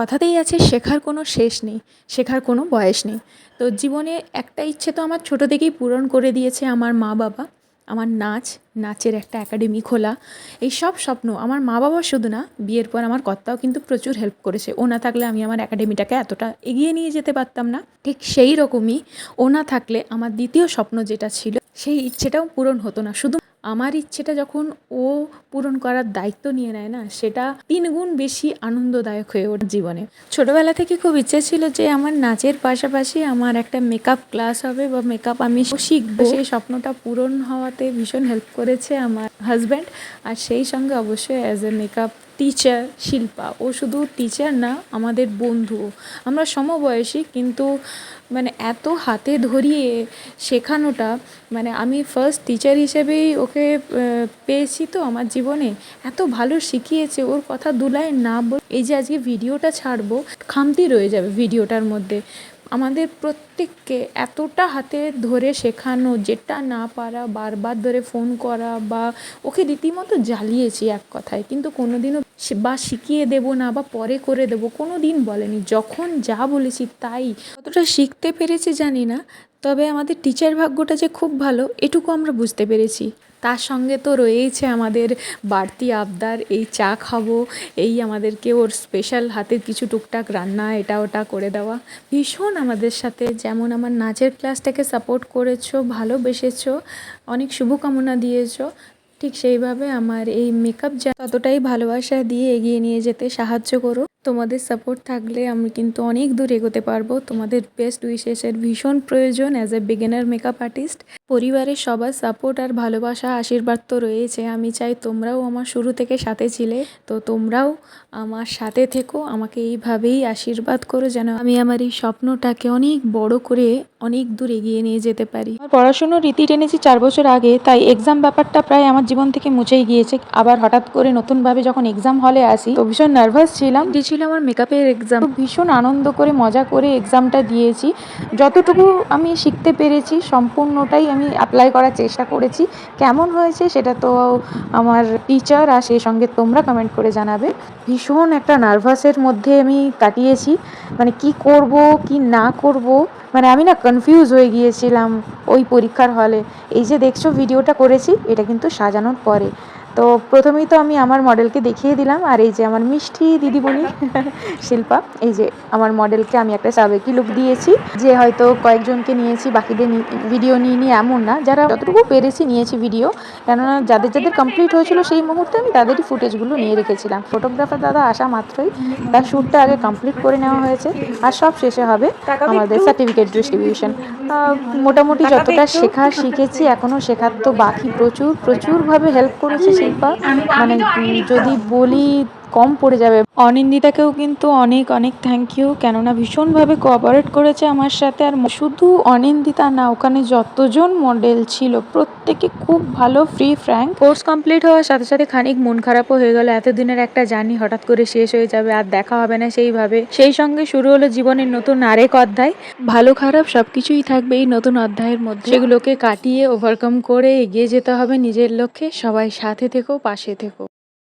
কথাতেই আছে, শেখার কোনো শেষ নেই, শেখার কোনো বয়স নেই। তো জীবনে একটা ইচ্ছে তো আমার ছোটো থেকেই পূরণ করে দিয়েছে আমার মা বাবা। আমার নাচ, নাচের একটা একাডেমি খোলা, এই সব স্বপ্ন। আমার মা বাবা শুধু না, বিয়ের পর আমার কর্তাও কিন্তু প্রচুর হেল্প করেছে। ও না থাকলে আমি আমার একাডেমিটাকে এতটা এগিয়ে নিয়ে যেতে পারতাম না। ঠিক সেই রকমই ও না থাকলে আমার দ্বিতীয় স্বপ্ন যেটা ছিল, সেই ইচ্ছেটাও পূরণ হতো না। শুধু আমার ইচ্ছেটা যখন ও পূরণ করার দায়িত্ব নিয়ে নেয় না, সেটা তিন গুণ বেশি আনন্দদায়ক হয়ে ওঠে জীবনে। ছোটবেলা থেকে খুব ইচ্ছে ছিল যে আমার নাচের পাশাপাশি আমার একটা মেকআপ ক্লাস হবে বা মেকআপ আমি শিখব। সেই স্বপ্নটা পূরণ হওয়াতে ভীষণ হেল্প করেছে আমার হাজব্যান্ড আর সেই সঙ্গে অবশ্যই as a makeup teacher Shilpa. ও শুধু টিচার না, আমাদের বন্ধু আমরা সমবয়সী, কিন্তু মানে এত হাতে ধরিয়ে শেখানোটা মানে আমি ফার্স্ট টিচার হিসেবেই ওকে পেয়েছি তো আমার জীবনে। এত ভালো শিখিয়েছে, ওর কথা দুলাই না বল এই যে আজকে ভিডিওটা ছাড়বো, খামতি রয়ে যাবে ভিডিওটার মধ্যে। আমাদের প্রত্যেককে এতটা হাতে ধরে শেখানো, যেটা না পারা, বারবার ধরে ফোন করা বা ওকে রীতিমতো জ্বালিয়েছি এক কথায়। কিন্তু কোনোদিনও বা শিখিয়ে দেব না বা পরে করে দেবো কোনো দিন বলেনি। যখন যা বলেছি তাই। কতটা শিখতে পেরেছি জানি না, তবে আমাদের টিচার ভাগ্যটা যে খুব ভালো, এটুকু আমরা বুঝতে পেরেছি। তার সঙ্গে তো রয়েইছে আমাদের বাড়তি আবদার, এই চা খাব, এই আমাদেরকে ওর স্পেশাল হাতের কিছু টুকটাক রান্না, এটা ওটা করে দেওয়া। ভীষণ আমাদের সাথে, যেমন আমার নাচের ক্লাসটাকে সাপোর্ট করেছ, ভালোবেসেছো, অনেক শুভকামনা দিয়েছ। ঠিক সেইভাবে আমার এই মেকআপ যা ততটাই ভালোবাসা দিয়ে এগিয়ে নিয়ে যেতে সাহায্য করো তোমাদের সাপোর্ট থাকলে আমি কিন্তু অনেক দূর এগোতে পারব। তোমাদের বেস্ট উইশেসের ভীষণ প্রয়োজন as a beginner makeup artist পরিবারের সবার সাপোর্ট আর ভালোবাসা, আশীর্বাদ তো রয়েছে। আমি চাই তোমরাও আমার শুরু থেকে সাথে ছিলে। তো তোমরাও আমার সাথে থেকো। আমাকে এইভাবেই আশীর্বাদ করো যেন আমি আমার এই স্বপ্নটাকে অনেক বড় করে অনেক দূর এগিয়ে নিয়ে যেতে পারি। আমার পড়াশুনোর রীতি টেনেছি চার বছর আগে, তাই এক্সাম ব্যাপারটা প্রায় আমার জীবন থেকে মুছেই গিয়েছে। আবার হঠাৎ করে নতুনভাবে যখন এক্সাম হলে আসি, তো ভীষণ নার্ভাস ছিলাম। ছিল আমার মেকআপের এক্সাম ভীষণ আনন্দ করে, মজা করে এক্সামটা দিয়েছি। যতটুকু আমি শিখতে পেরেছি, সম্পূর্ণটাই আমি অ্যাপ্লাই করার চেষ্টা করেছি। কেমন হয়েছে সেটা তো আমার টিচার আর সেই সঙ্গে তোমরা কমেন্ট করে জানাবে। ভীষণ একটা নার্ভাসের মধ্যে আমি কাটিয়েছি। মানে কি করব, কি না করব মানে আমি না কনফিউজ হয়ে গিয়েছিলাম ওই পরীক্ষার হলে এই যে দেখছ ভিডিওটা করেছি, এটা কিন্তু সাজানোর পরে। তো প্রথমেই তো আমি আমার মডেলকে দেখিয়ে দিলাম আর এই যে আমার মিষ্টি দিদিমণি শিল্পা এই যে আমার মডেলকে আমি একটা সাবেকি লুক দিয়েছি যে হয়তো কয়েকজনকে নিয়েছি বাকিদের ভিডিও নিয়ে নিয়ে এমন না যারা যতটুকু পেরেছি নিয়েছি ভিডিও কেননা যাদের যাদের কমপ্লিট হয়েছিল সেই মুহূর্তে আমি তাদেরই ফুটেজগুলো নিয়ে রেখেছিলাম। ফটোগ্রাফার দাদা আসা মাত্রই তার শ্যুটটা আগে কমপ্লিট করে নেওয়া হয়েছে আর সব শেষে হবে আমাদের সার্টিফিকেট ডিস্ট্রিবিউশন মোটামুটি যতটা শেখা শিখেছি এখনও শেখার তো বাকি প্রচুর প্রচুরভাবে হেল্প করেছে শিল্পা মানে যদি বলি কম পড়ে যাবে। অনিন্দিতাকেও কিন্তু অনেক অনেক থ্যাংক ইউ কেননা ভীষণভাবে কোঅপারেট করেছে আমার সাথে। আর শুধু অনিন্দিতা না, ওখানে যতজন মডেল ছিল, প্রত্যেকে খুব ভালো ফ্রি ফ্র্যাঙ্ক কোর্স কমপ্লিট হওয়ার সাথে সাথে খানিক মন খারাপও হয়ে গেল। এতদিনের একটা জার্নি হঠাৎ করে শেষ হয়ে যাবে, আর দেখা হবে না সেইভাবে। সেই সঙ্গে শুরু হলো জীবনের নতুন আরেক অধ্যায়। ভালো, খারাপ সব কিছুই থাকবে এই নতুন অধ্যায়ের মধ্যে। সেগুলোকে কাটিয়ে ওভারকাম করে এগিয়ে যেতে হবে নিজের লক্ষ্যে। সবাই সাথে থেকো, পাশে থেকো।